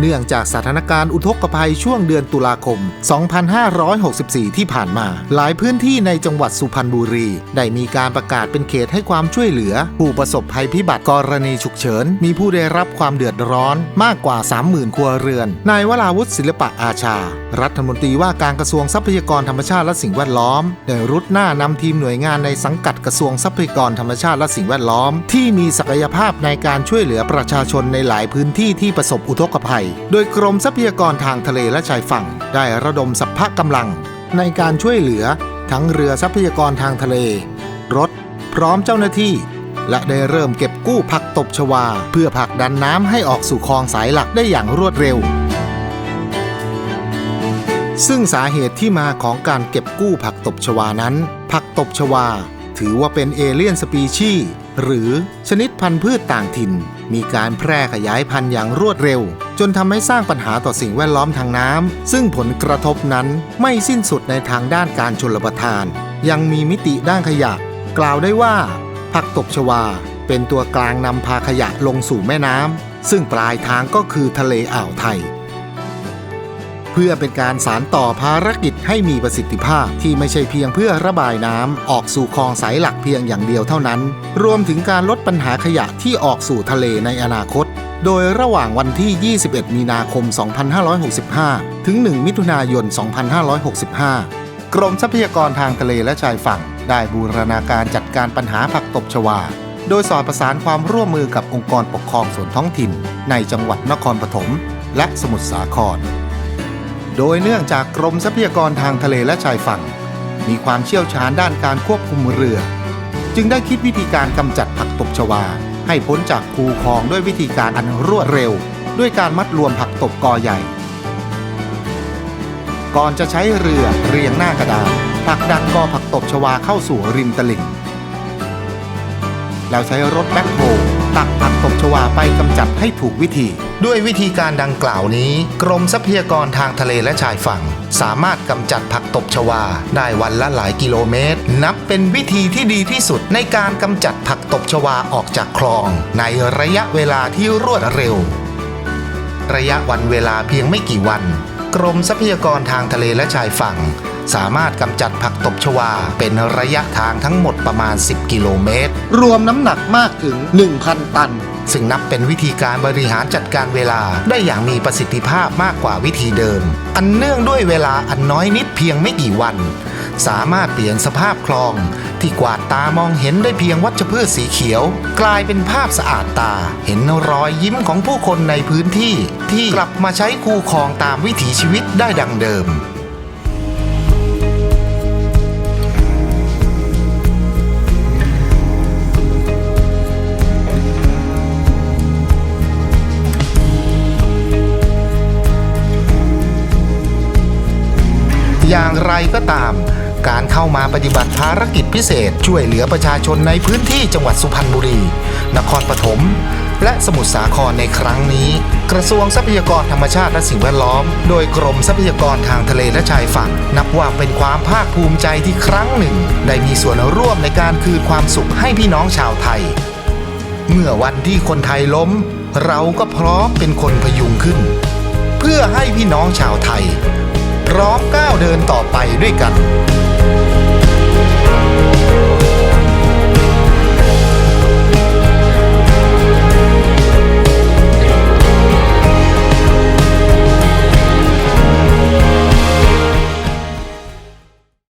เนื่องจากสถานการณ์อุทกภัยช่วงเดือนตุลาคม 2564 ที่ผ่านมา หลายพื้นที่ในจังหวัดสุพรรณบุรี ได้มีการประกาศเป็นเขตให้ความช่วยเหลือ ผู้ประสบภัยพิบัติกรณีฉุกเฉิน มีผู้ได้รับความเดือดร้อนมากกว่า 30,000 ครัวเรือน นายวราวุฒิศิลปะอาชา รัฐมนตรีว่าการกระทรวงทรัพยากรธรรมชาติและสิ่งแวดล้อมได้รุดหน้านำทีมหน่วยงานในสังกัดกระทรวงทรัพยากรธรรมชาติและสิ่งแวดล้อม ที่มีศักยภาพในการช่วยเหลือประชาชนในหลายพื้นที่ที่ประสบอุทกภัยโดยกรมทรัพยากรทางทะเลและชายฝั่ง ได้ระดมสัพพะกำลัง ในการช่วยเหลือทั้งเรือทรัพยากรทางทะเล รถ พร้อมเจ้าหน้าที่ และได้เริ่มเก็บกู้ผักตบชวา เพื่อผลักดันน้ำให้ออกสู่คลองสายหลักได้อย่างรวดเร็ว ซึ่งสาเหตุที่มาของการเก็บกู้ผักตบชวานั้น ผักตบชวา ถือว่าเป็นเอเลี่ยนสปีชีหรือชนิดพันธุ์พืชต่างถิ่น มีการแพร่ขยายพันธุ์อย่างรวดเร็ว จนทำให้สร้างปัญหาต่อสิ่งแวดล้อมทางน้ำซึ่งผลกระทบนั้นไม่สิ้นสุดในทางด้านการชลประทาน ยังมีมิติด้านขยะ กล่าวได้ว่า ผักตบชวา เป็นตัวกลางนำพาขยะลงสู่แม่น้ำซึ่งปลายทางก็คือทะเลอ่าวไทย เพื่อเป็นการสารต่อภารกิจให้มีประสิทธิภาพที่ไม่ใช่เพียงเพื่อระบายน้ำออกสู่คลองสายหลักเพียงอย่างเดียวเท่านั้น รวมถึงการลดปัญหาขยะที่ออกสู่ทะเลในอนาคต โดยระหว่างวันที่ 21 มีนาคม 2565 ถึง 1 มิถุนายน 2565 กรมทรัพยากรทางทะเลและชายฝั่ง ได้บูรณาการจัดการปัญหาผักตบชวา โดยสอดประสานความร่วมมือกับองค์กรปกครองส่วนท้องถิ่น ในจังหวัดนครปฐมและสมุทรสาคร โดยเนื่องจากกรมทรัพยากรทางทะเลและชายฝั่ง มีความเชี่ยวชาญด้านการควบคุมเรือ จึงได้คิดวิธีการกำจัดผักตบชวา ให้พ้นจากคูคลองด้วยวิธีการอันรวดเร็ว ด้วยการมัดรวมผักตบกอใหญ่ ก่อนจะใช้เรือเรียงหน้ากระดานผลักดันกอผักตบชวาเข้าสู่ริมตลิ่ง แล้วใช้รถแบ็คโฮตักผักตบชวาไปกำจัดให้ถูกวิธี ด้วยวิธีการดังกล่าวนี้ กรมทรัพยากรทางทะเลและชายฝั่ง สามารถกำจัดผักตบชวา ได้วันละหลายกิโลเมตร นับเป็นวิธีที่ดีที่สุดในการกำจัดผักตบชวาออกจากคลอง ในระยะเวลาที่รวดเร็ว ระยะวันเวลาเพียงไม่กี่วัน กรมทรัพยากรทางทะเลและชายฝั่ง สามารถกำจัดผักตบชวา เป็นระยะทางทั้งหมดประมาณ 10 กิโลเมตร รวมน้ำหนักมากถึง 1,000 ตัน ซึ่งนับเป็นวิธีการบริหารจัดการเวลาได้อย่างมีประสิทธิภาพมากกว่าวิธีเดิม อันเนื่องด้วยเวลาอันน้อยนิดเพียงไม่กี่วัน สามารถเปลี่ยนสภาพคลอง ที่กวาดตามองเห็นได้เพียงวัชพืชสีเขียว กลายเป็นภาพสะอาดตา เห็นรอยยิ้มของผู้คนในพื้นที่ ที่กลับมาใช้คูคลองตามวิถีชีวิตได้ดังเดิม อย่างไรก็ตาม การเข้ามาปฏิบัติภารกิจพิเศษ ช่วยเหลือประชาชนในพื้นที่จังหวัดสุพรรณบุรี นครปฐมและสมุทรสาครในครั้งนี้ กระทรวงทรัพยากรธรรมชาติและสิ่งแวดล้อม โดยกรมทรัพยากรทางทะเลและชายฝั่ง นับว่าเป็นความภาคภูมิใจที่ครั้งหนึ่ง ได้มีส่วนร่วมในการคืนความสุขให้พี่น้องชาวไทย เมื่อวันที่คนไทยล้ม เราก็พร้อมเป็นคนพยุงขึ้น เพื่อให้พี่น้องชาวไทย พร้อมก้าวเดินต่อไปด้วยกัน